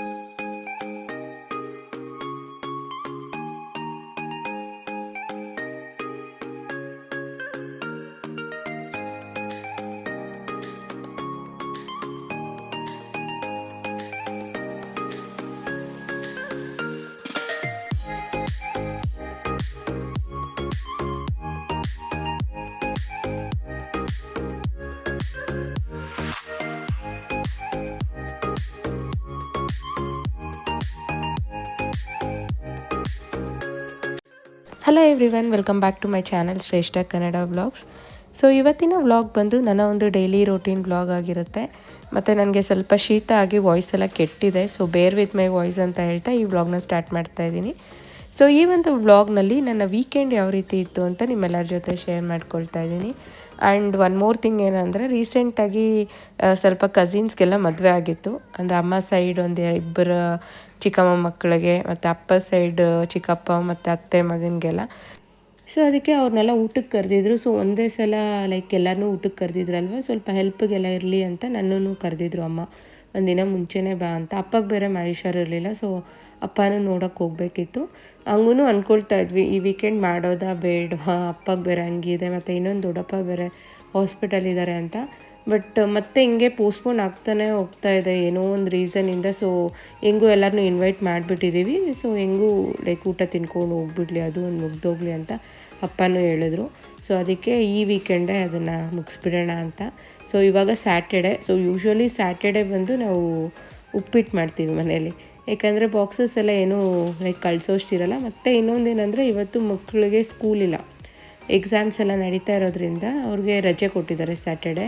うん。hello everyone welcome back to my channel Shreshtha Kannada vlogs so ಇವತ್ತಿನ vlog ಬಂದು ನನ್ನ ಒಂದು ಡೈಲಿ ರೂಟೀನ್ ವ್ಲಾಗ್ ಆಗಿರುತ್ತೆ. ಮತ್ತು ನನಗೆ ಸ್ವಲ್ಪ ಶೀತ ಆಗಿ ವಾಯ್ಸ್ ಎಲ್ಲ ಕೆಟ್ಟಿದೆ. So bear with my voice ಅಂತ ಹೇಳ್ತಾ ಈ ವ್ಲಾಗ್ನ ಸ್ಟಾರ್ಟ್ ಮಾಡ್ತಾ ಇದ್ದೀನಿ. ಸೊ ಈ ಒಂದು ವ್ಲಾಗ್ನಲ್ಲಿ ನನ್ನ ವೀಕೆಂಡ್ ಯಾವ ರೀತಿ ಇತ್ತು ಅಂತ ನಿಮ್ಮೆಲ್ಲರ ಜೊತೆ ಶೇರ್ ಮಾಡ್ಕೊಳ್ತಾ ಇದ್ದೀನಿ. ಆ್ಯಂಡ್ ಒನ್ ಮೋರ್ ಥಿಂಗ್ ಏನಂದರೆ ರೀಸೆಂಟಾಗಿ ಸ್ವಲ್ಪ ಕಸಿನ್ಸ್ಗೆಲ್ಲ ಮದುವೆ ಆಗಿತ್ತು. ಅಂದರೆ ಅಮ್ಮ ಸೈಡ್ ಒಂದು ಇಬ್ಬರ ಚಿಕ್ಕಮ್ಮ ಮಕ್ಕಳಿಗೆ, ಮತ್ತು ಅಪ್ಪ ಸೈಡ್ ಚಿಕ್ಕಪ್ಪ ಮತ್ತು ಅತ್ತೆ ಮಗನಿಗೆಲ್ಲ. ಸೊ ಅದಕ್ಕೆ ಅವ್ರನ್ನೆಲ್ಲ ಊಟಕ್ಕೆ ಕರೆದಿದ್ರು. ಸೊ ಒಂದೇ ಸಲ ಲೈಕ್ ಎಲ್ಲರೂ ಊಟಕ್ಕೆ ಕರೆದಿದ್ರಲ್ವಾ? ಸ್ವಲ್ಪ ಹೆಲ್ಪ್ಗೆಲ್ಲ ಇರಲಿ ಅಂತ ನನ್ನನ್ನು ಕರೆದಿದ್ರು ಅಮ್ಮ. ಒಂದಿನ ಮುಂಚೆನೇ ಬಾ ಅಂತ. ಅಪ್ಪಗೆ ಬೇರೆ ಇರಲಿಲ್ಲ. ಸೊ ಅಪ್ಪನೂ ನೋಡೋಕೆ ಹೋಗಬೇಕಿತ್ತು. ಹಂಗೂ ಅಂದ್ಕೊಳ್ತಾ ಇದ್ವಿ, ಈ ವೀಕೆಂಡ್ ಮಾಡೋದಾ ಬೇಡವಾ? ಅಪ್ಪಗೆ ಬೇರೆ ಹಂಗಿದೆ ಮತ್ತು ಇನ್ನೊಂದು ದೊಡ್ಡಪ್ಪ ಬೇರೆ ಹಾಸ್ಪಿಟಲ್ ಇದ್ದಾರೆ ಅಂತ. ಬಟ್ ಮತ್ತೆ ಹಿಂಗೆ ಪೋಸ್ಟ್ಪೋನ್ ಆಗ್ತಾನೆ ಹೋಗ್ತಾ ಇದೆ, ಏನೋ ಒಂದು ರೀಸನಿಂದ ಸೊ ಹೆಂಗೂ ಎಲ್ಲರನ್ನೂ ಇನ್ವೈಟ್ ಮಾಡಿಬಿಟ್ಟಿದ್ದೀವಿ ಸೊ ಹೆಂಗೂ ಲೈಕ್ ಊಟ ತಿನ್ಕೊಂಡು ಹೋಗ್ಬಿಡ್ಲಿ, ಅದು ಒಂದು ಮುಗ್ದೋಗ್ಲಿ ಅಂತ ಅಪ್ಪನೂ ಹೇಳಿದ್ರು. ಸೊ ಅದಕ್ಕೆ ಈ ವೀಕೆಂಡೇ ಅದನ್ನು ಮುಗಿಸ್ಬಿಡೋಣ ಅಂತ. ಸೊ ಇವಾಗ ಸ್ಯಾಟರ್ಡೆ ಸೊ ಯೂಶ್ವಲಿ ಸ್ಯಾಟರ್ಡೆ ಬಂದು ನಾವು ಉಪ್ಪಿಟ್ಟು ಮಾಡ್ತೀವಿ ಮನೆಯಲ್ಲಿ. ಯಾಕಂದರೆ ಬಾಕ್ಸಸ್ ಎಲ್ಲ ಏನೂ ಲೈಕ್ ಕಳಿಸೋಷ್ಟಿರಲ್ಲ. ಮತ್ತು ಇನ್ನೊಂದೇನೆಂದರೆ ಇವತ್ತು ಮಕ್ಕಳಿಗೆ ಸ್ಕೂಲಿಲ್ಲ ಎಕ್ಸಾಮ್ಸ್ ಎಲ್ಲ ನಡೀತಾ ಇರೋದ್ರಿಂದ ಅವ್ರಿಗೆ ರಜೆ ಕೊಟ್ಟಿದ್ದಾರೆ ಸ್ಯಾಟರ್ಡೆ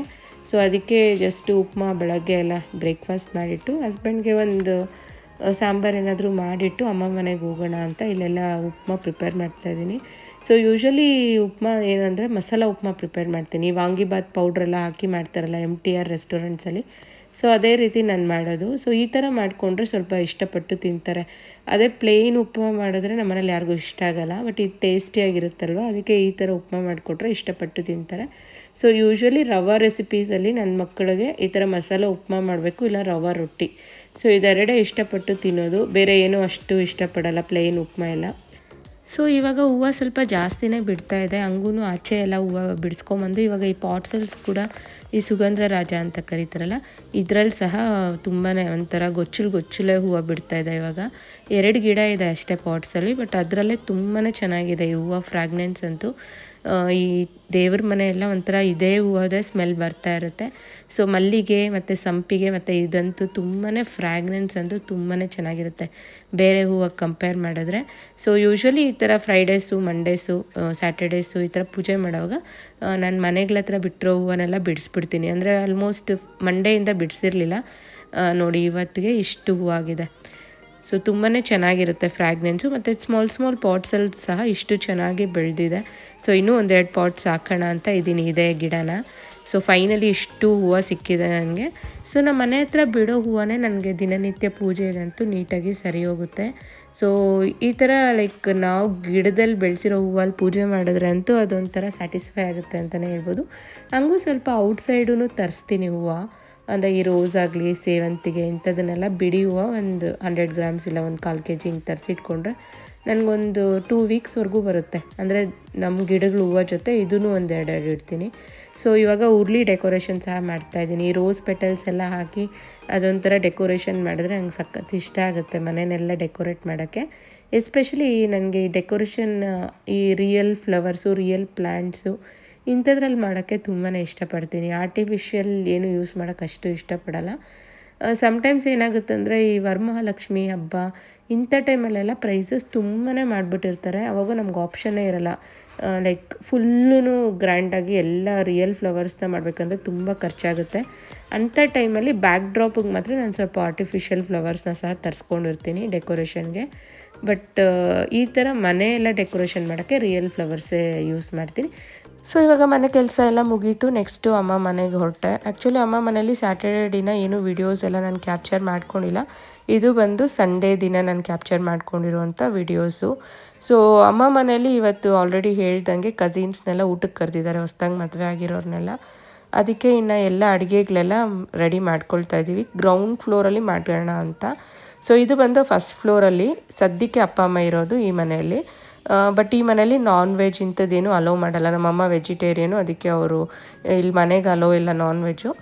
ಸೊ ಅದಕ್ಕೆ ಜಸ್ಟ್ ಉಪ್ಮಾ, ಬೆಳಗ್ಗೆ ಎಲ್ಲ ಬ್ರೇಕ್ಫಾಸ್ಟ್ ಮಾಡಿಟ್ಟು ಹಸ್ಬೆಂಡ್ಗೆ ಒಂದು ಸಾಂಬಾರು ಏನಾದರೂ ಮಾಡಿಟ್ಟು ಅಮ್ಮ ಮನೆಗೆ ಹೋಗೋಣ ಅಂತ ಇಲ್ಲೆಲ್ಲ ಉಪ್ಮಾ ಪ್ರಿಪೇರ್ ಮಾಡ್ತಾಯಿದ್ದೀನಿ ಸೊ ಯೂಶ್ವಲಿ ಉಪ್ಮಾ ಏನಂದರೆ ಮಸಾಲ ಉಪ್ಮಾ ಪ್ರಿಪೇರ್ ಮಾಡ್ತೀನಿ. ವಾಂಗಿಬಾತ್ ಪೌಡ್ರೆಲ್ಲ ಹಾಕಿ ಮಾಡ್ತಾರಲ್ಲ ಎಂ ಟಿ ಆರ್ ರೆಸ್ಟೋರೆಂಟ್ಸಲ್ಲಿ ಸೊ ಅದೇ ರೀತಿ ನಾನು ಮಾಡೋದು. ಸೊ ಈ ಥರ ಮಾಡಿಕೊಂಡ್ರೆ ಸ್ವಲ್ಪ ಇಷ್ಟಪಟ್ಟು ತಿಂತಾರೆ. ಅದೇ ಪ್ಲೇನ್ ಉಪ್ಮಾ ಮಾಡಿದ್ರೆ ನಮ್ಮನೇಲಿ ಯಾರಿಗೂ ಇಷ್ಟ ಆಗಲ್ಲ. ಬಟ್ ಇದು ಟೇಸ್ಟಿಯಾಗಿರುತ್ತಲ್ವ ಅದಕ್ಕೆ ಈ ಥರ ಉಪ್ಮಾ ಮಾಡಿಕೊಟ್ರೆ ಇಷ್ಟಪಟ್ಟು ತಿಂತಾರೆ. ಸೊ ಯೂಶ್ವಲಿ ರವಾ ರೆಸಿಪೀಸಲ್ಲಿ ನನ್ನ ಮಕ್ಕಳಿಗೆ ಈ ಥರ ಮಸಾಲೆ ಉಪ್ಮಾ ಮಾಡಬೇಕು, ಇಲ್ಲ ರವಾ ರೊಟ್ಟಿ. ಸೊ ಇದೆರಡೇ ಇಷ್ಟಪಟ್ಟು ತಿನ್ನೋದು. ಬೇರೆ ಏನೂ ಅಷ್ಟು ಇಷ್ಟಪಡಲ್ಲ ಪ್ಲೇನ್ ಉಪ್ಮಾ ಎಲ್ಲ. ಸೊ ಇವಾಗ ಹೂವು ಸ್ವಲ್ಪ ಜಾಸ್ತಿನೇ ಬಿಡ್ತಾ ಇದೆ. ಹಂಗೂ ಆಚೆ ಎಲ್ಲ ಹೂವು ಬಿಡಿಸ್ಕೊಂಬಂದು ಇವಾಗ ಈ ಪಾಟ್ಸಲ್ಸ್ ಕೂಡ ಈ ಸುಗಂಧ ರಾಜ ಅಂತ ಕರೀತಾರಲ್ಲ, ಇದರಲ್ಲಿ ಸಹ ತುಂಬಾ ಒಂಥರ ಗೊಚ್ಚಲು ಗೊಚ್ಚಲೇ ಹೂವು ಬಿಡ್ತಾ ಇದೆ ಇವಾಗ. ಎರಡು ಗಿಡ ಇದೆ ಅಷ್ಟೇ ಪಾಟ್ಸಲ್ಲಿ ಬಟ್ ಅದರಲ್ಲೇ ತುಂಬಾ ಚೆನ್ನಾಗಿದೆ ಈ ಹೂವು ಫ್ರಾಗ್ನೆನ್ಸ್ ಅಂತೂ. ಈ ದೇವ್ರ ಮನೆಯೆಲ್ಲ ಒಂಥರ ಇದೇ ಹೂವದೇ ಸ್ಮೆಲ್ ಬರ್ತಾ ಇರುತ್ತೆ. ಸೊ ಮಲ್ಲಿಗೆ ಮತ್ತು ಸಂಪಿಗೆ ಮತ್ತು ಇದಂತೂ ತುಂಬಾ ಫ್ರ್ಯಾಗ್ನೆನ್ಸ್ ಅಂತೂ ತುಂಬಾ ಚೆನ್ನಾಗಿರುತ್ತೆ. ಬೇರೆ ಹೂವು ಕಂಪೇರ್ ಮಾಡಿದ್ರೆ. ಸೊ ಯೂಶ್ವಲಿ ಈ ಥರ ಫ್ರೈಡೇಸು ಮಂಡೇಸು ಸ್ಯಾಟರ್ಡೇಸು ಈ ಥರ ಪೂಜೆ ಮಾಡುವಾಗ ನಾನು ಮನೆಗಳ ಹತ್ರ ಬಿಟ್ಟಿರೋ ಹೂವನ್ನೆಲ್ಲ ಬಿಡಿಸ್ಬಿಡ್ತೀನಿ. ಅಂದರೆ ಆಲ್ಮೋಸ್ಟ್ ಮಂಡೆಯಿಂದ ಬಿಡಿಸಿರಲಿಲ್ಲ. ನೋಡಿ ಇವತ್ತಿಗೆ ಇಷ್ಟು ಹೂವಾಗಿದೆ. ಸೊ ತುಂಬಾ ಚೆನ್ನಾಗಿರುತ್ತೆ ಫ್ರ್ಯಾಗ್ನೆನ್ಸು ಮತ್ತು ಸ್ಮಾಲ್ ಸ್ಮಾಲ್ ಪಾಟ್ಸಲ್ಲಿ ಸಹ ಇಷ್ಟು ಚೆನ್ನಾಗಿ ಬೆಳೆದಿದೆ. ಸೊ ಇನ್ನೂ ಒಂದೆರಡು ಪಾಟ್ಸ್ ಹಾಕೋಣ ಅಂತ ಇದ್ದೀನಿ ಇದೇ ಗಿಡನ. ಸೊ ಫೈನಲಿ ಇಷ್ಟು ಹೂವು ಸಿಕ್ಕಿದೆ ನನಗೆ ಸೊ ನಮ್ಮ ಮನೆ ಹತ್ರ ಬಿಡೋ ಹೂವನೇ ನನಗೆ ದಿನನಿತ್ಯ ಪೂಜೆಗಂತೂ ನೀಟಾಗಿ ಸರಿ ಹೋಗುತ್ತೆ ಸೊ ಈ ಥರ ಲೈಕ್ ನಾವು ಗಿಡದಲ್ಲಿ ಬೆಳೆಸಿರೋ ಹೂವಲ್ಲಿ ಪೂಜೆ ಮಾಡಿದ್ರೆ ಅಂತೂ ಅದೊಂಥರ ಸ್ಯಾಟಿಸ್ಫೈ ಆಗುತ್ತೆ ಅಂತಲೇ ಹೇಳ್ಬೋದು. ಹಂಗೂ ಸ್ವಲ್ಪ ಔಟ್ಸೈಡೂ ತರಿಸ್ತೀನಿ ಹೂವು. ಅಂದರೆ ಈ ರೋಸ್ ಆಗಲಿ, ಸೇವಂತಿಗೆ ಇಂಥದನ್ನೆಲ್ಲ ಬಿಡಿಯುವ ಒಂದು ಹಂಡ್ರೆಡ್ ಗ್ರಾಮ್ಸ್ ಇಲ್ಲ, ಒಂದು ಕಾಲು ಕೆ ಜಿ ಹಿಂಗೆ ತರಿಸಿಟ್ಕೊಂಡ್ರೆ ನನಗೊಂದು ಟೂ ವೀಕ್ಸ್ವರೆಗೂ ಬರುತ್ತೆ. ಅಂದರೆ ನಮ್ಮ ಗಿಡಗಳು ಹೂವು ಜೊತೆ ಇದೂ ಒಂದು ಎರಡು ಎರಡು ಇಡ್ತೀನಿ. ಸೊ ಇವಾಗ ಉರ್ಲಿ ಡೆಕೋರೇಷನ್ ಸಹ ಮಾಡ್ತಾಯಿದ್ದೀನಿ ಈ ರೋಸ್ ಪೆಟಲ್ಸ್ ಎಲ್ಲ ಹಾಕಿ ಅದೊಂಥರ ಡೆಕೋರೇಷನ್ ಮಾಡಿದ್ರೆ ನಂಗೆ ಸಖತ್ ಇಷ್ಟ ಆಗುತ್ತೆ ಮನೆಯನ್ನೆಲ್ಲ ಡೆಕೋರೇಟ್ ಮಾಡೋಕ್ಕೆ. ಎಸ್ಪೆಷಲಿ ನನಗೆ ಈ ಡೆಕೋರೇಷನ್ ಈ ರಿಯಲ್ ಫ್ಲವರ್ಸು ರಿಯಲ್ ಪ್ಲ್ಯಾಂಟ್ಸು ಇಂಥದ್ರಲ್ಲಿ ಮಾಡೋಕ್ಕೆ ತುಂಬಾ ಇಷ್ಟಪಡ್ತೀನಿ. ಆರ್ಟಿಫಿಷಿಯಲ್ ಏನು ಯೂಸ್ ಮಾಡೋಕ್ಕೆ ಅಷ್ಟು ಇಷ್ಟಪಡಲ್ಲ. ಸಮ್ಟೈಮ್ಸ್ ಏನಾಗುತ್ತೆ ಅಂದರೆ ಈ ವರಮಹಾಲಕ್ಷ್ಮಿ ಹಬ್ಬ, ಇಂಥ ಟೈಮಲ್ಲೆಲ್ಲ ಪ್ರೈಸಸ್ ತುಂಬಾ ಮಾಡಿಬಿಟ್ಟಿರ್ತಾರೆ. ಅವಾಗ ನಮ್ಗೆ ಆಪ್ಷನ್ನೇ ಇರಲ್ಲ. ಲೈಕ್ ಫುಲ್ಲೂ ಗ್ರ್ಯಾಂಡಾಗಿ ಎಲ್ಲ ರಿಯಲ್ ಫ್ಲವರ್ಸ್ನ ಮಾಡಬೇಕಂದ್ರೆ ತುಂಬ ಖರ್ಚಾಗುತ್ತೆ. ಅಂಥ ಟೈಮಲ್ಲಿ ಬ್ಯಾಕ್ ಡ್ರಾಪಿಗೆ ಮಾತ್ರ ನಾನು ಸ್ವಲ್ಪ ಆರ್ಟಿಫಿಷಿಯಲ್ ಫ್ಲವರ್ಸ್ನ ಸಹ ತರಿಸ್ಕೊಂಡಿರ್ತೀನಿ ಡೆಕೋರೇಷನ್ಗೆ ಬಟ್ ಈ ಥರ ಮನೆಯೆಲ್ಲ ಡೆಕೋರೇಷನ್ ಮಾಡೋಕ್ಕೆ ರಿಯಲ್ ಫ್ಲವರ್ಸೇ ಯೂಸ್ ಮಾಡ್ತೀನಿ. ಸೊ ಇವಾಗ ಮನೆ ಕೆಲಸ ಎಲ್ಲ ಮುಗೀತು. ನೆಕ್ಸ್ಟು ಅಮ್ಮ ಮನೆಗೆ ಹೊರಟೆ. ಆ್ಯಕ್ಚುಲಿ ಅಮ್ಮ ಮನೇಲಿ ಸ್ಯಾಟರ್ಡೇ ದಿನ ಏನು ವಿಡಿಯೋಸ್ ಎಲ್ಲ ನಾನು ಕ್ಯಾಪ್ಚರ್ ಮಾಡ್ಕೊಂಡಿಲ್ಲ. ಇದು ಬಂದು ಸಂಡೇ ದಿನ ನಾನು ಕ್ಯಾಪ್ಚರ್ ಮಾಡ್ಕೊಂಡಿರುವಂಥ ವಿಡಿಯೋಸು ಸೊ ಅಮ್ಮ ಮನೇಲಿ ಇವತ್ತು ಆಲ್ರೆಡಿ ಹೇಳ್ದಂಗೆ ಕಸಿನ್ಸ್ನೆಲ್ಲ ಊಟಕ್ಕೆ ಕರೆದಿದ್ದಾರೆ. ಹೊಸ್ದಂಗೆ ಮದುವೆ ಆಗಿರೋರ್ನೆಲ್ಲ. ಅದಕ್ಕೆ ಇನ್ನು ಎಲ್ಲ ಅಡುಗೆಗಳೆಲ್ಲ ರೆಡಿ ಮಾಡ್ಕೊಳ್ತಾ ಇದ್ದೀವಿ. ಗ್ರೌಂಡ್ ಫ್ಲೋರಲ್ಲಿ ಮಾಡೋಣ ಅಂತ. ಸೊ ಇದು ಬಂದು ಫಸ್ಟ್ ಫ್ಲೋರಲ್ಲಿ ಸದ್ಯಕ್ಕೆ ಅಪ್ಪ ಅಮ್ಮ ಇರೋದು ಈ ಮನೆಯಲ್ಲಿ. ಬಟ್ ಈ ಮನೇಲಿ ನಾನ್ ವೆಜ್ ಇಂಥದ್ದೇನು ಅಲೋ ಮಾಡಲ್ಲ. ನಮ್ಮಮ್ಮ ವೆಜಿಟೇರಿಯನು ಅದಕ್ಕೆ ಅವರು ಇಲ್ಲಿ ಮನೆಗೆ ಅಲೋ ಇಲ್ಲ ನಾನ್ ವೆಜ್ಜು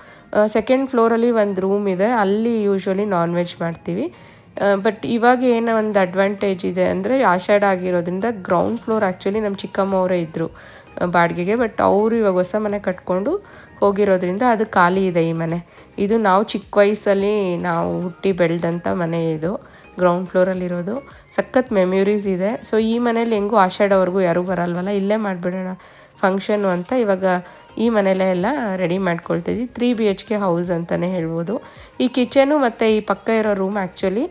ಸೆಕೆಂಡ್ ಫ್ಲೋರಲ್ಲಿ ಒಂದು ರೂಮ್ ಇದೆ. ಅಲ್ಲಿ ಯೂಶ್ವಲಿ ನಾನ್ ವೆಜ್ ಮಾಡ್ತೀವಿ ಬಟ್ ಇವಾಗ ಏನೋ ಒಂದು ಅಡ್ವಾಂಟೇಜ್ ಇದೆ ಅಂದರೆ ಆಷಾಢ ಆಗಿರೋದ್ರಿಂದ ಗ್ರೌಂಡ್ ಫ್ಲೋರ್ ಆ್ಯಕ್ಚುಲಿ ನಮ್ಮ ಚಿಕ್ಕಮ್ಮ ಅವರೇ ಇದ್ದರು ಬಾಡಿಗೆಗೆ. ಬಟ್ ಅವರು ಇವಾಗ ಹೊಸ ಮನೆ ಕಟ್ಕೊಂಡು ಹೋಗಿರೋದ್ರಿಂದ ಅದು ಖಾಲಿ ಇದೆ ಈ ಮನೆ. ಇದು ನಾವು ಚಿಕ್ಕ ವಯಸ್ಸಲ್ಲಿ ನಾವು ಹುಟ್ಟಿ ಬೆಳೆದಂಥ ಮನೆ ಇದು. ಗ್ರೌಂಡ್ ಫ್ಲೋರಲ್ಲಿರೋದು ಸಖತ್ ಮೆಮೊರೀಸ್ ಇದೆ. ಸೊ ಈ ಮನೇಲಿ ಹೆಂಗೂ ಆಷಾಢವರೆಗೂ ಯಾರೂ ಬರಲ್ವಲ್ಲ? ಇಲ್ಲೇ ಮಾಡಿಬಿಡೋಣ ಫಂಕ್ಷನ್ನು ಅಂತ ಇವಾಗ ಈ ಮನೆಯಲ್ಲೇ ಎಲ್ಲ ready ಮಾಡ್ಕೊಳ್ತಿದ್ವಿ three B H K house ಅಂತಲೇ ಹೇಳ್ಬೋದು. ಈ ಕಿಚನು ಮತ್ತು ಈ ಪಕ್ಕ ಇರೋ ರೂಮ್ ಆ್ಯಕ್ಚುಲಿ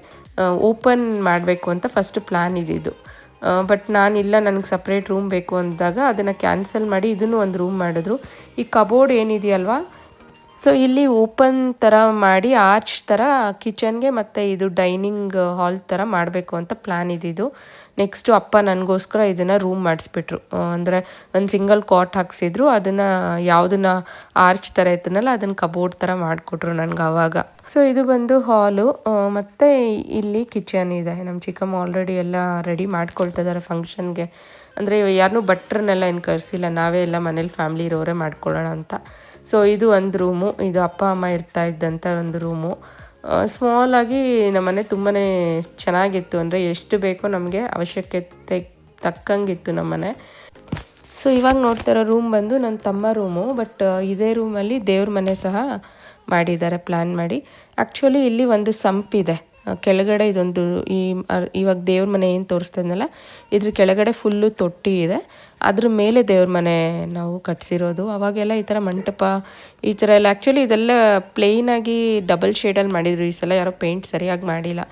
ಓಪನ್ ಮಾಡಬೇಕು ಅಂತ ಫಸ್ಟ್ ಪ್ಲ್ಯಾನ್ ಇದ್ದಿದ್ದು. ಬಟ್ ನಾನು ಇಲ್ಲ ನನಗೆ ಸಪ್ರೇಟ್ ರೂಮ್ ಬೇಕು ಅಂದಾಗ ಅದನ್ನು ಕ್ಯಾನ್ಸಲ್ ಮಾಡಿ ಇದನ್ನು ಒಂದು ರೂಮ್ ಮಾಡಿದ್ರು. ಈ ಕಬೋರ್ಡ್ ಏನಿದೆಯಲ್ವಾ? ಸೊ ಇಲ್ಲಿ ಓಪನ್ ಥರ ಮಾಡಿ ಆರ್ಚ್ ಥರ ಕಿಚನ್ಗೆ ಮತ್ತು ಇದು ಡೈನಿಂಗ್ ಹಾಲ್ ಥರ ಮಾಡಬೇಕು ಅಂತ ಪ್ಲ್ಯಾನ್ ಇದ್ದಿದ್ದು ನೆಕ್ಸ್ಟು ಅಪ್ಪ ನನಗೋಸ್ಕರ ಇದನ್ನು ರೂಮ್ ಮಾಡಿಸ್ಬಿಟ್ರು. ಅಂದರೆ ಒಂದು ಸಿಂಗಲ್ ಕಾಟ್ ಹಾಕ್ಸಿದ್ರು. ಅದನ್ನು ಯಾವುದನ್ನ ಆರ್ಚ್ ಥರ ಇತ್ತನಲ್ಲ ಅದನ್ನು ಕಬೋರ್ಡ್ ಥರ ಮಾಡಿಕೊಟ್ರು ನನಗೆ ಆವಾಗ ಸೊ ಇದು ಬಂದು ಹಾಲು ಮತ್ತು ಇಲ್ಲಿ ಕಿಚನ್ ಇದೆ. ನಮ್ಮ ಚಿಕ್ಕಮ್ಮ ಆಲ್ರೆಡಿ ಎಲ್ಲ ರೆಡಿ ಮಾಡ್ಕೊಳ್ತಾ ಇದ್ದಾರೆ ಫಂಕ್ಷನ್ಗೆ ಅಂದರೆ ಯಾರನ್ನೂ ಭಟ್ರನ್ನೆಲ್ಲ ಏನು ಕರೆಸಿಲ್ಲ. ನಾವೇ ಎಲ್ಲ ಮನೇಲಿ ಫ್ಯಾಮ್ಲಿ ಇರೋರೇ ಮಾಡ್ಕೊಳ್ಳೋಣ ಅಂತ. ಸೊ ಇದು ಒಂದು ರೂಮು. ಇದು ಅಪ್ಪ, ಅಮ್ಮ ಇರ್ತಾ ಇದ್ದಂಥ ಒಂದು ರೂಮು. ಸ್ಮಾಲ್ ಆಗಿ ನಮ್ಮನೆ ತುಂಬಾ ಚೆನ್ನಾಗಿತ್ತು. ಅಂದರೆ ಎಷ್ಟು ಬೇಕೋ ನಮಗೆ ಅವಶ್ಯಕತೆ ತಕ್ಕಂಗಿತ್ತು ನಮ್ಮನೆ ಸೊ ಇವಾಗ ನೋಡ್ತಾ ರೂಮ್ ಬಂದು ನನ್ನ ತಮ್ಮ ರೂಮು. ಬಟ್ ಇದೇ ರೂಮಲ್ಲಿ ದೇವ್ರ ಮನೆ ಸಹ ಮಾಡಿದ್ದಾರೆ ಪ್ಲ್ಯಾನ್ ಮಾಡಿ. ಆ್ಯಕ್ಚುಲಿ ಇಲ್ಲಿ ಒಂದು ಸಂಪಿದೆ ಕೆಳಗಡೆ ಇದೊಂದು ಈ ಇವಾಗ ದೇವ್ರ ಮನೆ ಏನು ತೋರಿಸ್ತದ್ನಲ್ಲ ಇದ್ರ ಕೆಳಗಡೆ ಫುಲ್ಲು ತೊಟ್ಟಿ ಇದೆ. ಅದ್ರ ಮೇಲೆ ದೇವ್ರ ಮನೆ ನಾವು ಕಟ್ಸಿರೋದು. ಅವಾಗೆಲ್ಲ ಈ ಥರ ಮಂಟಪ, ಈ ಥರ ಎಲ್ಲ ಆ್ಯಕ್ಚುಲಿ ಇದೆಲ್ಲ ಪ್ಲೇನಾಗಿ ಡಬಲ್ ಶೇಡಲ್ಲಿ ಮಾಡಿದ್ರು. ಈ ಸಲ ಯಾರೋ ಪೇಂಟ್ ಸರಿಯಾಗಿ ಮಾಡಿಲ್ಲ.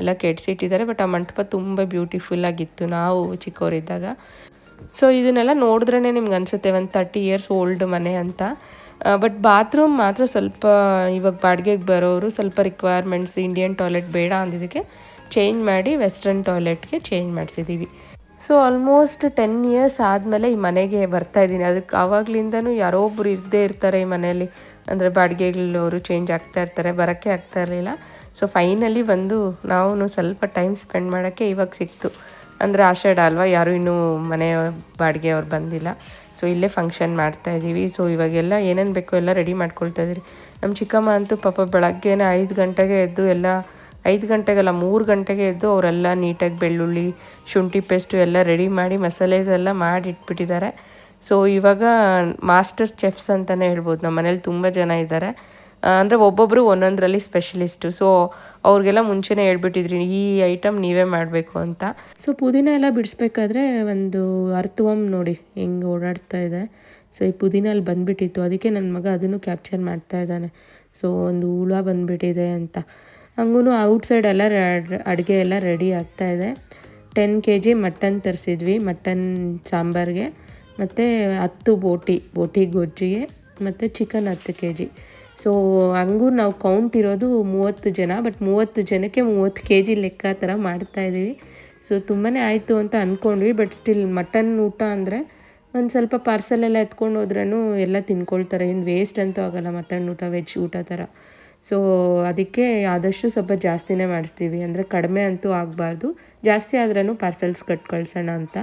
ಎಲ್ಲ ಕೆಡ್ಸಿಟ್ಟಿದ್ದಾರೆ ಬಟ್ ಆ ಮಂಟಪ ತುಂಬ ಬ್ಯೂಟಿಫುಲ್ ಆಗಿತ್ತು ನಾವು ಚಿಕ್ಕವರಿದ್ದಾಗ. ಸೊ ಇದನ್ನೆಲ್ಲ ನೋಡಿದ್ರೇ ನಿಮ್ಗೆ ಅನಿಸುತ್ತೆ, ಒಂದು ತರ್ಟಿ ಇಯರ್ಸ್ ಓಲ್ಡ್ ಮನೆ ಅಂತ. ಬಟ್ ಬಾತ್ರೂಮ್ ಮಾತ್ರ ಸ್ವಲ್ಪ, ಇವಾಗ ಬಾಡಿಗೆಗೆ ಬರೋರು ಸ್ವಲ್ಪ ರಿಕ್ವೈರ್ಮೆಂಟ್ಸ್ ಇಂಡಿಯನ್ ಟಾಯ್ಲೆಟ್ ಬೇಡ ಅಂದಿದ್ದಕ್ಕೆ ಚೇಂಜ್ ಮಾಡಿ ವೆಸ್ಟರ್ನ್ ಟಾಯ್ಲೆಟ್ಗೆ ಚೇಂಜ್ ಮಾಡಿಸಿದ್ದೀವಿ ಸೊ ಆಲ್ಮೋಸ್ಟ್ ಟೆನ್ ಇಯರ್ಸ್ ಆದಮೇಲೆ ಈ ಮನೆಗೆ ಬರ್ತಾ ಇದ್ದೀನಿ. ಅದಕ್ಕೆ ಆವಾಗಲಿಂದನೂ ಯಾರೋ ಒಬ್ಬರು ಇರದೇ ಇರ್ತಾರೆ ಈ ಮನೆಯಲ್ಲಿ. ಅಂದರೆ ಬಾಡಿಗೆಗಳವರು ಚೇಂಜ್ ಆಗ್ತಾ ಇರ್ತಾರೆ, ಬರೋಕ್ಕೆ ಆಗ್ತಾ ಇರಲಿಲ್ಲ. ಸೊ ಫೈನಲಿ ಬಂದು ನಾವು ಸ್ವಲ್ಪ ಟೈಮ್ ಸ್ಪೆಂಡ್ ಮಾಡೋಕ್ಕೆ ಇವಾಗ ಸಿಕ್ತು. ಅಂದರೆ ಆಷಾಢ ಅಲ್ವಾ? ಯಾರೂ ಇನ್ನೂ ಮನೆ ಬಾಡಿಗೆ ಅವ್ರು ಬಂದಿಲ್ಲ. ಸೊ ಇಲ್ಲೇ ಫಂಕ್ಷನ್ ಮಾಡ್ತಾ ಇದ್ದೀವಿ ಸೊ ಇವಾಗೆಲ್ಲ ಏನೇನು ಬೇಕೋ ಎಲ್ಲ ರೆಡಿ ಮಾಡ್ಕೊಳ್ತಾ ಇದ್ದೀರಿ ನಮ್ಮ ಚಿಕ್ಕಮ್ಮ ಅಂತೂ ಪಾಪ ಬೆಳಗ್ಗೆನೇ ಐದು ಗಂಟೆಗೆ ಎದ್ದು ಎಲ್ಲ, ಐದು ಗಂಟೆಗೆಲ್ಲ, ಮೂರು ಗಂಟೆಗೆ ಎದ್ದು ಅವರೆಲ್ಲ ನೀಟಾಗಿ ಬೆಳ್ಳುಳ್ಳಿ, ಶುಂಠಿ ಪೇಸ್ಟು ಎಲ್ಲ ರೆಡಿ ಮಾಡಿ, ಮಸಾಲೆಸ್ ಎಲ್ಲ ಮಾಡಿ ಇಟ್ಬಿಟ್ಟಿದ್ದಾರೆ. ಸೊ ಇವಾಗ ಮಾಸ್ಟರ್ ಚೆಫ್ಸ್ ಅಂತಲೇ ಹೇಳ್ಬೋದು. ನಮ್ಮ ಮನೇಲಿ ತುಂಬ ಜನ ಇದ್ದಾರೆ. ಅಂದರೆ ಒಬ್ಬೊಬ್ಬರು ಒಂದೊಂದರಲ್ಲಿ ಸ್ಪೆಷಲಿಸ್ಟು ಸೊ ಅವ್ರಿಗೆಲ್ಲ ಮುಂಚೆನೇ ಹೇಳ್ಬಿಟ್ಟಿದ್ರಿ, ಈ ಐಟಮ್ ನೀವೇ ಮಾಡಬೇಕು ಅಂತ. ಸೊ ಪುದೀನ ಎಲ್ಲ ಬಿಡಿಸ್ಬೇಕಾದ್ರೆ ಒಂದು ಅರ್ಥವಮ್ ನೋಡಿ, ಹೆಂಗೆ ಓಡಾಡ್ತಾ ಇದೆ. ಸೊ ಈ ಪುದೀನ ಅಲ್ಲಿ ಬಂದುಬಿಟ್ಟಿತ್ತು. ಅದಕ್ಕೆ ನನ್ನ ಮಗ ಅದನ್ನು ಕ್ಯಾಪ್ಚರ್ ಮಾಡ್ತಾ ಇದ್ದಾನೆ. ಸೊ ಒಂದು ಹುಳ ಬಂದುಬಿಟ್ಟಿದೆ ಅಂತ. ಹಂಗೂ ಔಟ್ಸೈಡ್ ಎಲ್ಲ ಅಡುಗೆ ಎಲ್ಲ ರೆಡಿ ಆಗ್ತಾ ಇದೆ. ಟೆನ್ ಕೆ ಜಿ ಮಟನ್ ತರಿಸಿದ್ವಿ ಮಟನ್ ಸಾಂಬಾರಿಗೆ. ಮತ್ತು ಹತ್ತು ಬೋಟಿ ಬೋಟಿ ಗೊಜ್ಜಿಗೆ, ಮತ್ತು ಚಿಕನ್ ಹತ್ತು ಕೆ ಜಿ ಸೊ ಹಂಗೂ ನಾವು ಕೌಂಟ್ ಇರೋದು ಮೂವತ್ತು ಜನ ಬಟ್ ಮೂವತ್ತು ಜನಕ್ಕೆ ಮೂವತ್ತು ಕೆ ಜಿ ಲೆಕ್ಕ ಥರ ಮಾಡ್ತಾಯಿದ್ದೀವಿ ಸೊ ತುಂಬಾ ಆಯಿತು ಅಂತ ಅಂದ್ಕೊಂಡ್ವಿ ಬಟ್ ಸ್ಟಿಲ್ ಮಟನ್ ಊಟ ಅಂದರೆ ಒಂದು ಸ್ವಲ್ಪ ಪಾರ್ಸಲೆಲ್ಲ ಎತ್ಕೊಂಡು ಹೋದ್ರೂ ಎಲ್ಲ ತಿನ್ಕೊಳ್ತಾರೆ. ಏನು ವೇಸ್ಟ್ ಅಂತೂ ಆಗೋಲ್ಲ ಮಟನ್ ಊಟ ವೆಜ್ ಊಟ ಥರ. ಸೊ ಅದಕ್ಕೆ ಆದಷ್ಟು ಸ್ವಲ್ಪ ಜಾಸ್ತಿನೇ ಮಾಡಿಸ್ತೀವಿ. ಅಂದರೆ ಕಡಿಮೆ ಅಂತೂ ಆಗಬಾರ್ದು. ಜಾಸ್ತಿ ಆದ್ರೂ ಪಾರ್ಸಲ್ಸ್ ಕಟ್ ಕಳ್ಸೋಣ ಅಂತ.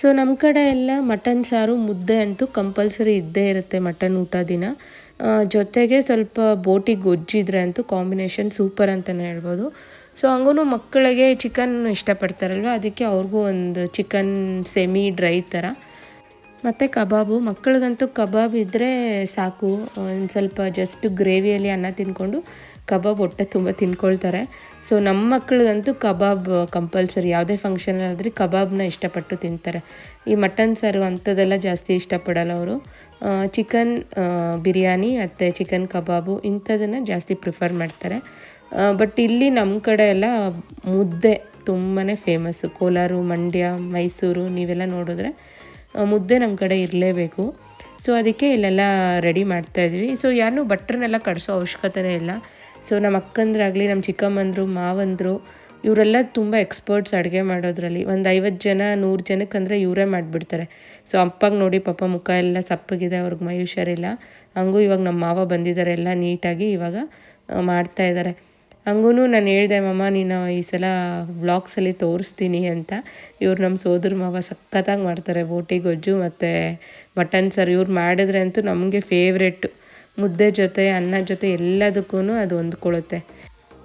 ಸೊ ನಮ್ಮ ಕಡೆ ಎಲ್ಲ ಮಟನ್ ಸಾರು ಮುದ್ದೆ ಅಂತೂ ಕಂಪಲ್ಸರಿ ಇದ್ದೇ ಇರುತ್ತೆ ಮಟನ್ ಊಟ ದಿನ. ಜೊತೆಗೆ ಸ್ವಲ್ಪ ಬೋಟಿ ಗೊಜ್ಜಿದ್ರೆ ಅಂತೂ ಕಾಂಬಿನೇಷನ್ ಸೂಪರ್ ಅಂತಲೇ ಹೇಳ್ಬೋದು. ಸೊ ಹಂಗೂ ಮಕ್ಕಳಿಗೆ ಚಿಕನ್ ಇಷ್ಟಪಡ್ತಾರಲ್ವ? ಅದಕ್ಕೆ ಅವ್ರಿಗೂ ಒಂದು ಚಿಕನ್ ಸೆಮಿ ಡ್ರೈ ಥರ. ಮತ್ತು ಕಬಾಬು. ಮಕ್ಕಳಿಗಂತೂ ಕಬಾಬ್ ಇದ್ದರೆ ಸಾಕು. ಒಂದು ಸ್ವಲ್ಪ ಜಸ್ಟ್ ಗ್ರೇವಿಯಲ್ಲಿ ಅನ್ನ ತಿಂದ್ಕೊಂಡು ಕಬಾಬ್ ಹೊಟ್ಟೆ ತುಂಬ ತಿನ್ಕೊಳ್ತಾರೆ. ಸೊ ನಮ್ಮ ಮಕ್ಕಳಿಗಂತೂ ಕಬಾಬ್ ಕಂಪಲ್ಸರಿ ಯಾವುದೇ ಫಂಕ್ಷನ್ ಆದರೆ ಕಬಾಬ್ನ ಇಷ್ಟಪಟ್ಟು ತಿಂತಾರೆ. ಈ ಮಟನ್ ಸಾರು ಅಂಥದ್ದೆಲ್ಲ ಜಾಸ್ತಿ ಇಷ್ಟಪಡಲ್ಲ ಅವರು. ಚಿಕನ್ ಬಿರಿಯಾನಿ ಮತ್ತು ಚಿಕನ್ ಕಬಾಬು ಇಂಥದನ್ನು ಜಾಸ್ತಿ ಪ್ರಿಫರ್ ಮಾಡ್ತಾರೆ. ಬಟ್ ಇಲ್ಲಿ ನಮ್ಮ ಕಡೆ ಎಲ್ಲ ಮುದ್ದೆ ತುಂಬಾ ಫೇಮಸ್ಸು ಕೋಲಾರ, ಮಂಡ್ಯ, ಮೈಸೂರು ನೀವೆಲ್ಲ ನೋಡಿದ್ರೆ ಮುದ್ದೆ ನಮ್ಮ ಕಡೆ ಇರಲೇಬೇಕು. ಸೊ ಅದಕ್ಕೆ ಇಲ್ಲೆಲ್ಲ ರೆಡಿ ಮಾಡ್ತಾಯಿದ್ವಿ ಸೊ ಯಾರನ್ನೂ ಭಟ್ರನ್ನೆಲ್ಲ ಕಡಿಸೋ ಅವಶ್ಯಕತೆನೇ ಇಲ್ಲ. ಸೊ ನಮ್ಮ ಅಕ್ಕಂದ್ರಾಗಲಿ, ನಮ್ಮ ಚಿಕ್ಕಮ್ಮಂದರು, ಮಾವಂದರು, ಇವರೆಲ್ಲ ತುಂಬ ಎಕ್ಸ್ಪರ್ಟ್ಸ್ ಅಡುಗೆ ಮಾಡೋದ್ರಲ್ಲಿ. ಒಂದು ಐವತ್ತು ಜನ, ನೂರು ಜನಕ್ಕೆ ಅಂದರೆ ಇವರೇ ಮಾಡಿಬಿಡ್ತಾರೆ. ಸೊ ಅಪ್ಪಗೆ ನೋಡಿ ಪಾಪ ಮುಖ ಎಲ್ಲ ಸಪ್ಪಗಿದೆ, ಅವ್ರಿಗೆ ಮೈ ಹುಷಾರಿಲ್ಲ ಹಂಗೂ ಇವಾಗ ನಮ್ಮ ಮಾವ ಬಂದಿದ್ದಾರೆ ಎಲ್ಲ ನೀಟಾಗಿ ಇವಾಗ ಮಾಡ್ತಾ ಇದ್ದಾರೆ ಹಂಗೂ ನಾನು ಹೇಳಿದೆ, ಮಮ್ಮ, ನೀನು ಈ ಸಲ ವ್ಲಾಗ್ಸಲ್ಲಿ ತೋರಿಸ್ತೀನಿ ಅಂತ. ಇವ್ರು ನಮ್ಮ ಸೋದರ ಮಾವ ಸಖತ್ತಾಗಿ ಮಾಡ್ತಾರೆ, ಬೋಟಿ ಗೊಜ್ಜು ಮತ್ತು ಮಟನ್ ಸರ್. ಇವ್ರು ಮಾಡಿದ್ರೆ ಅಂತೂ ನಮಗೆ ಫೇವ್ರೆಟ್ಟು ಮುದ್ದೆ ಜೊತೆ, ಅನ್ನ ಜೊತೆ ಎಲ್ಲದಕ್ಕೂ ಅದು ಹೊಂದ್ಕೊಳ್ಳುತ್ತೆ.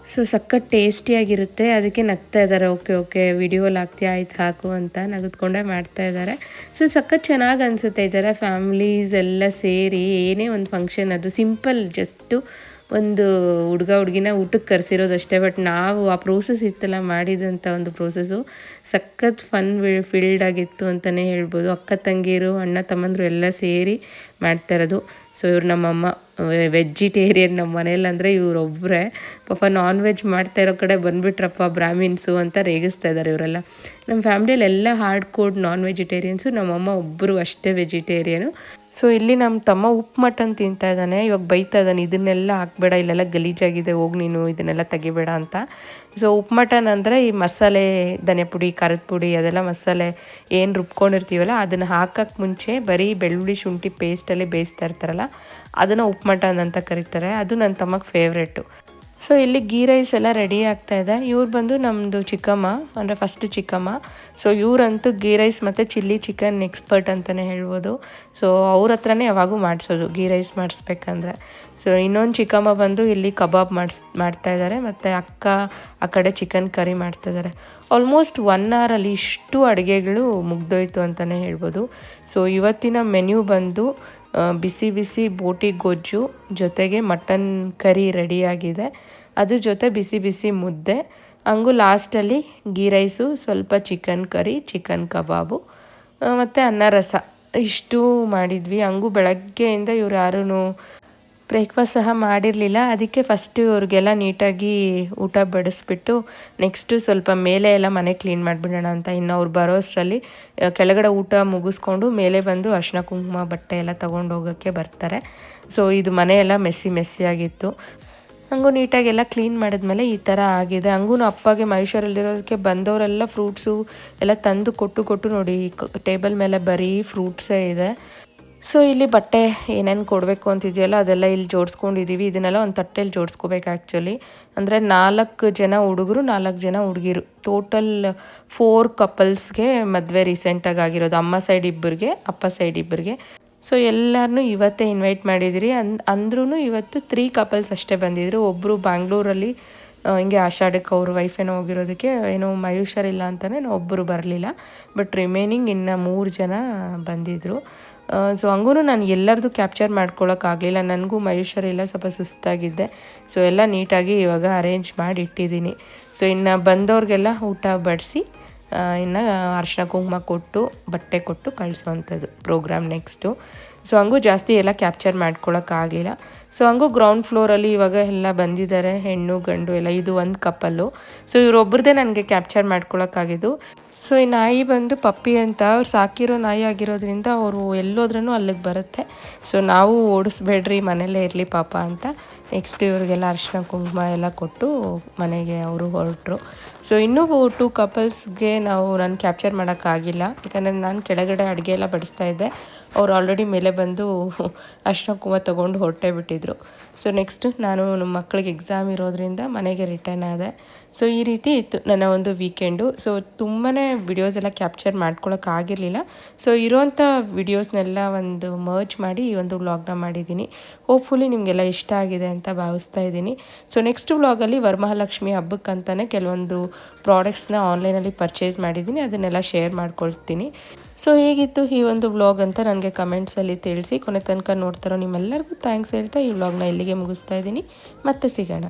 ಸೊ ಸಖತ್ ಟೇಸ್ಟಿಯಾಗಿರುತ್ತೆ. ಅದಕ್ಕೆ ನಗ್ತಾ ಇದ್ದಾರೆ, ಓಕೆ ಓಕೆ, ವಿಡಿಯೋಲಿ ಹಾಕ್ತಿ, ಆಯ್ತು, ಹಾಕು ಅಂತ ನಗದ್ಕೊಂಡೇ ಮಾಡ್ತಾ ಇದ್ದಾರೆ. ಸೊ ಸಖತ್ ಚೆನ್ನಾಗಿ ಅನಿಸುತ್ತೆ ಈ ಥರ ಫ್ಯಾಮ್ಲೀಸ್ ಎಲ್ಲ ಸೇರಿ ಏನೇ ಒಂದು ಫಂಕ್ಷನ್ ಅದು ಸಿಂಪಲ್ ಜಸ್ಟು ಒಂದು ಹುಡುಗ ಹುಡುಗಿನ ಊಟಕ್ಕೆ ಕರೆಸಿರೋದಷ್ಟೇ ಬಟ್ ನಾವು ಆ ಪ್ರೋಸೆಸ್ ಇತ್ತಲ್ಲ ಮಾಡಿದಂಥ ಒಂದು ಪ್ರೋಸೆಸ್ಸು ಸಖತ್ ಫನ್ ಫೀಲ್ಡ್ ಆಗಿತ್ತು ಅಂತಲೇ ಹೇಳ್ಬೋದು. ಅಕ್ಕ ತಂಗಿಯರು ಅಣ್ಣ, ತಮ್ಮಂದರು ಎಲ್ಲ ಸೇರಿ ಮಾಡ್ತಾ ಇರೋದು. ಸೊ ಇವ್ರು ನಮ್ಮಮ್ಮ. ವೆಜಿಟೇರಿಯನ್ ನಮ್ಮ ಮನೇಲಿ ಅಂದರೆ ಇವರೊಬ್ಬರೇ ಪಾಪ ನಾನ್ ವೆಜ್ ಮಾಡ್ತಾ ಇರೋ ಕಡೆ ಬಂದುಬಿಟ್ರಪ್ಪ ಬ್ರಾಹ್ಮಿನ್ಸು ಅಂತ ರೇಗಿಸ್ತಾ ಇದ್ದಾರೆ ಇವರೆಲ್ಲ. ನಮ್ಮ ಫ್ಯಾಮಿಲಿಯಲ್ಲಿ ಎಲ್ಲ ಹಾರ್ಡ್ ಕೋಡ್ ನಾನ್ ವೆಜಿಟೇರಿಯನ್ಸು ನಮ್ಮಮ್ಮ ಒಬ್ಬರು ಅಷ್ಟೇ ವೆಜಿಟೇರಿಯನು ಸೊ ಇಲ್ಲಿ ನಮ್ಮ ತಮ್ಮ ಉಪ್ಪು ಮಟನ್ ತಿಂತಾ ಇದ್ದಾನೆ. ಇವಾಗ ಬೈತಾ ಇದ್ದಾನೆ, ಇದನ್ನೆಲ್ಲ ಹಾಕ್ಬೇಡ, ಇಲ್ಲೆಲ್ಲ ಗಲೀಜಾಗಿದೆ, ಹೋಗಿ ನೀನು, ಇದನ್ನೆಲ್ಲ ತೆಗಿಬೇಡ ಅಂತ. ಸೊ ಉಪ್ಪು ಮಟನ್ ಅಂದರೆ ಈ ಮಸಾಲೆ, ಧನೆ ಪುಡಿ, ಖಾರದ ಪುಡಿ, ಅದೆಲ್ಲ ಮಸಾಲೆ ಏನು ರುಬ್ಕೊಂಡಿರ್ತೀವಲ್ಲ, ಅದನ್ನು ಹಾಕೋಕ್ಕೆ ಮುಂಚೆ ಬರೀ ಬೆಳ್ಳುಳ್ಳಿ ಶುಂಠಿ ಪೇಸ್ಟಲ್ಲಿ ಬೇಯಿಸ್ತಾ ಇರ್ತಾರಲ್ಲ, ಅದನ್ನು ಉಪ್ಪು ಅಂತ ಕರೀತಾರೆ. ಅದು ನನ್ನ ತಮ್ಮಗೆ ಫೇವ್ರೇಟು ಸೊ ಇಲ್ಲಿ ಗೀ ರೈಸ್ ಎಲ್ಲ ರೆಡಿ ಆಗ್ತಾ ಇದೆ. ಇವ್ರು ಬಂದು ನಮ್ಮದು ಚಿಕ್ಕಮ್ಮ, ಅಂದರೆ ಫಸ್ಟ್ ಚಿಕ್ಕಮ್ಮ. ಸೊ ಇವರಂತೂ ಗೀ ರೈಸ್ ಮತ್ತು ಚಿಲ್ಲಿ ಚಿಕನ್ ಎಕ್ಸ್ಪರ್ಟ್ ಅಂತಲೇ ಹೇಳ್ಬೋದು. ಸೊ ಅವ್ರ ಹತ್ರನೇ ಯಾವಾಗೂ ಮಾಡಿಸೋದು ಗೀ ರೈಸ್ ಮಾಡಿಸ್ಬೇಕಂದ್ರೆ. ಸೊ ಇನ್ನೊಂದು ಚಿಕ್ಕಮ್ಮ ಬಂದು ಇಲ್ಲಿ ಕಬಾಬ್ ಮಾಡಿಸ್, ಮಾಡ್ತಾ ಇದ್ದಾರೆ ಮತ್ತು ಅಕ್ಕ ಆ ಕಡೆ ಚಿಕನ್ ಕರಿ ಮಾಡ್ತಾ ಇದ್ದಾರೆ ಆಲ್ಮೋಸ್ಟ್ ಒನ್ ಅವರಲ್ಲಿ ಇಷ್ಟು ಅಡುಗೆಗಳು ಮುಗ್ದೋಯ್ತು ಅಂತಲೇ ಹೇಳ್ಬೋದು. ಸೊ ಇವತ್ತಿನ ಮೆನ್ಯೂ ಬಂದು ಬಿಸಿ ಬಿಸಿ ಬೋಟಿ ಗೊಜ್ಜು, ಜೊತೆಗೆ ಮಟನ್ ಕರಿ ರೆಡಿಯಾಗಿದೆ ಅದ್ರ ಜೊತೆ ಬಿಸಿ ಬಿಸಿ ಮುದ್ದೆ, ಹಂಗೂ ಲಾಸ್ಟಲ್ಲಿ ಗೀ ರೈಸು ಸ್ವಲ್ಪ ಚಿಕನ್ ಕರಿ ಚಿಕನ್ ಕಬಾಬು ಮತ್ತು ಅನ್ನ ರಸ. ಇಷ್ಟು ಮಾಡಿದ್ವಿ. ಹಂಗೂ ಬೆಳಗ್ಗೆಯಿಂದ ಇವ್ರು ಯಾರೂ ಬ್ರೇಕ್ಫಾಸ್ಟ್ ಸಹ ಮಾಡಿರಲಿಲ್ಲ. ಅದಕ್ಕೆ ಫಸ್ಟು ಅವ್ರಿಗೆಲ್ಲ ನೀಟಾಗಿ ಊಟ ಬಡಿಸ್ಬಿಟ್ಟು ನೆಕ್ಸ್ಟು ಸ್ವಲ್ಪ ಮೇಲೆ ಎಲ್ಲ ಮನೆ ಕ್ಲೀನ್ ಮಾಡಿಬಿಡೋಣ ಅಂತ ಇನ್ನು ಅವ್ರು ಬರೋ ಅಷ್ಟರಲ್ಲಿ ಕೆಳಗಡೆ ಊಟ ಮುಗಿಸ್ಕೊಂಡು ಮೇಲೆ ಬಂದು ಅರ್ಶಿನ ಕುಂಕುಮ, ಬಟ್ಟೆ ಎಲ್ಲ ತೊಗೊಂಡು ಹೋಗೋಕ್ಕೆ ಬರ್ತಾರೆ. ಸೊ ಇದು ಮನೆಯೆಲ್ಲ ಮೆಸ್ಸಿ ಮೆಸ್ಸಿ ಮೆಸ್ಸಿಯಾಗಿತ್ತು ಹಂಗೂ ನೀಟಾಗೆಲ್ಲ ಕ್ಲೀನ್ ಮಾಡಿದ್ಮೇಲೆ ಈ ಥರ ಆಗಿದೆ. ಹಂಗೂ ಅಪ್ಪಗೆ ಮೈಸೂರಲ್ಲಿರೋದಕ್ಕೆ ಬಂದವರೆಲ್ಲ ಫ್ರೂಟ್ಸು ಎಲ್ಲ ತಂದು ಕೊಟ್ಟು ಕೊಟ್ಟು ನೋಡಿ ಟೇಬಲ್ ಮೇಲೆ ಬರೀ ಫ್ರೂಟ್ಸೇ ಇದೆ. ಸೊ ಇಲ್ಲಿ ಬಟ್ಟೆ ಏನೇನು ಕೊಡಬೇಕು ಅಂತಿದೆಯಲ್ಲ ಅದೆಲ್ಲ ಇಲ್ಲಿ ಜೋಡಿಸ್ಕೊಂಡಿದ್ದೀವಿ ಇದನ್ನೆಲ್ಲ ಒಂದು ತಟ್ಟೆಲಿ ಜೋಡಿಸ್ಕೋಬೇಕು ಆ್ಯಕ್ಚುಲಿ ಅಂದರೆ ನಾಲ್ಕು ಜನ ಹುಡುಗರು, ನಾಲ್ಕು ಜನ ಹುಡುಗಿರು. ಟೋಟಲ್ ಫೋರ್ ಕಪಲ್ಸ್ಗೆ ಮದುವೆ ರೀಸೆಂಟಾಗಿ ಆಗಿರೋದು. ಅಮ್ಮ ಸೈಡ್ ಇಬ್ಬರಿಗೆ ಅಪ್ಪ ಸೈಡ್ ಇಬ್ಬರಿಗೆ ಸೊ ಎಲ್ಲರನ್ನೂ ಇವತ್ತೇ ಇನ್ವೈಟ್ ಮಾಡಿದಿರಿ. ಅನ್ ಅಂದ್ರೂ ಇವತ್ತು ತ್ರೀ ಕಪಲ್ಸ್ ಅಷ್ಟೇ ಬಂದಿದ್ರು. ಒಬ್ಬರು ಬ್ಯಾಂಗ್ಳೂರಲ್ಲಿ ಹಿಂಗೆ ಆಷಾಢಕ್ಕೆ ಅವ್ರ ವೈಫ್ ಏನೋ ಹೋಗಿರೋದಕ್ಕೆ ಏನೋ ಮಯೂಷರಿಲ್ಲ ಅಂತಲೇ ಒಬ್ಬರು ಬರಲಿಲ್ಲ. ಬಟ್ ರಿಮೈನಿಂಗ್ ಇನ್ನು ಮೂರು ಜನ ಬಂದಿದ್ದರು ಸೊ ಹಂಗೂ ನಾನು ಎಲ್ಲರದು ಕ್ಯಾಪ್ಚರ್ ಮಾಡ್ಕೊಳ್ಳೋಕ್ಕಾಗಲಿಲ್ಲ ನನಗೂ ಮಯೂಷರಿಲ್ಲ ಸ್ವಲ್ಪ ಸುಸ್ತಾಗಿದ್ದೆ. ಸೊ ಎಲ್ಲ ನೀಟಾಗಿ ಇವಾಗ ಅರೇಂಜ್ ಮಾಡಿ ಇಟ್ಟಿದ್ದೀನಿ ಸೊ ಇನ್ನು ಬಂದವ್ರಿಗೆಲ್ಲ ಊಟ ಬಡಿಸಿ ಇನ್ನು ಅರ್ಶಿನ ಕುಂಕುಮ ಕೊಟ್ಟು, ಬಟ್ಟೆ ಕೊಟ್ಟು ಕಳಿಸೋವಂಥದ್ದು ಪ್ರೋಗ್ರಾಮ್ ನೆಕ್ಸ್ಟು ಸೊ ಹಂಗೂ ಜಾಸ್ತಿ ಎಲ್ಲ ಕ್ಯಾಪ್ಚರ್ ಮಾಡ್ಕೊಳ್ಳೋಕ್ಕಾಗಲಿಲ್ಲ ಸೊ ಹಂಗೂ ಗ್ರೌಂಡ್ ಫ್ಲೋರಲ್ಲಿ ಇವಾಗ ಎಲ್ಲ ಬಂದಿದ್ದಾರೆ ಹೆಣ್ಣು, ಗಂಡು ಎಲ್ಲ ಇದು ಒಂದು ಕಪ್ಪಲ್ಲು ಸೊ ಇವರೊಬ್ಬರದೇ ನನಗೆ ಕ್ಯಾಪ್ಚರ್ ಮಾಡ್ಕೊಳಕ್ಕಾಗಿದ್ದು ಸೊ ಈ ನಾಯಿ ಬಂದು ಪಪ್ಪಿ ಅಂತ, ಅವ್ರು ಸಾಕಿರೋ ನಾಯಿ ಆಗಿರೋದ್ರಿಂದ ಅವರು ಎಲ್ಲೋದ್ರೂ ಅಲ್ಲಿಗೆ ಬರುತ್ತೆ. ಸೊ ನಾವು ಓಡಿಸ್ಬೇಡ್ರಿ ಮನೇಲೇ ಇರಲಿ ಪಾಪ ಅಂತ. ನೆಕ್ಸ್ಟ್ ಇವ್ರಿಗೆಲ್ಲ ಅರಿಶಿನ ಕುಂಕುಮ ಎಲ್ಲ ಕೊಟ್ಟು ಮನೆಗೆ ಅವರು ಹೊರಟರು. ಸೊ ಇನ್ನೂ ಟೂ ಕಪಲ್ಸ್ಗೆ ನಾವು ನಾನು ಕ್ಯಾಪ್ಚರ್ ಮಾಡೋಕ್ಕಾಗಿಲ್ಲ ಯಾಕಂದರೆ ನಾನು ಕೆಳಗಡೆ ಅಡುಗೆ ಎಲ್ಲ ಬಡಿಸ್ತಾ ಇದ್ದೆ. ಅವ್ರು ಆಲ್ರೆಡಿ ಮೇಲೆ ಬಂದು ಅರಿಶಿನ ಕುಂಕುಮ ತೊಗೊಂಡು ಹೊರಟೇ ಬಿಟ್ಟಿದ್ರು. ಸೊ ನೆಕ್ಸ್ಟ್ ನಾನು ನಮ್ಮ ಮಕ್ಕಳಿಗೆ ಎಕ್ಸಾಮ್ ಇರೋದ್ರಿಂದ ಮನೆಗೆ ರಿಟರ್ನ್ ಆದೆ. ಸೊ ಈ ರೀತಿ ಇತ್ತು ನನ್ನ ಒಂದು ವೀಕೆಂಡು ಸೊ ತುಂಬಾ ವಿಡಿಯೋಸ್ ಎಲ್ಲ ಕ್ಯಾಪ್ಚರ್ ಮಾಡ್ಕೊಳ್ಳೋಕ್ಕಾಗಿರಲಿಲ್ಲ ಸೊ ಇರೋವಂಥ ವಿಡಿಯೋಸ್ನೆಲ್ಲ ಒಂದು ಮರ್ಜ್ ಮಾಡಿ ಈ ಒಂದು ವ್ಲಾಗ್ನ ಮಾಡಿದ್ದೀನಿ. ಹೋಪ್ಫುಲಿ ನಿಮಗೆಲ್ಲ ಇಷ್ಟ ಆಗಿದೆ ಅಂತ ಭಾವಿಸ್ತಾ ಇದ್ದೀನಿ. ಸೊ ನೆಕ್ಸ್ಟ್ ವ್ಲಾಗಲ್ಲಿ ವರಮಹಾಲಕ್ಷ್ಮಿ ಹಬ್ಬಕ್ಕಂತಲೇ ಕೆಲವೊಂದು ಪ್ರಾಡಕ್ಟ್ಸ್ನ ಆನ್ಲೈನಲ್ಲಿ ಪರ್ಚೇಸ್ ಮಾಡಿದ್ದೀನಿ. ಅದನ್ನೆಲ್ಲ ಶೇರ್ ಮಾಡ್ಕೊಳ್ತೀನಿ. ಸೊ ಹೇಗಿತ್ತು ಈ ಒಂದು ವ್ಲಾಗ್ ಅಂತ ನನಗೆ ಕಮೆಂಟ್ಸಲ್ಲಿ ತಿಳಿಸಿ. ಕೊನೆ ತನಕ ನೋಡ್ತಾರೋ ನಿಮ್ಮೆಲ್ಲರಿಗೂ ಥ್ಯಾಂಕ್ಸ್ ಹೇಳ್ತಾ ಈ ವ್ಲಾಗ್ನ ಇಲ್ಲಿಗೆ ಮುಗಿಸ್ತಾ ಇದ್ದೀನಿ. ಮತ್ತೆ ಸಿಗೋಣ.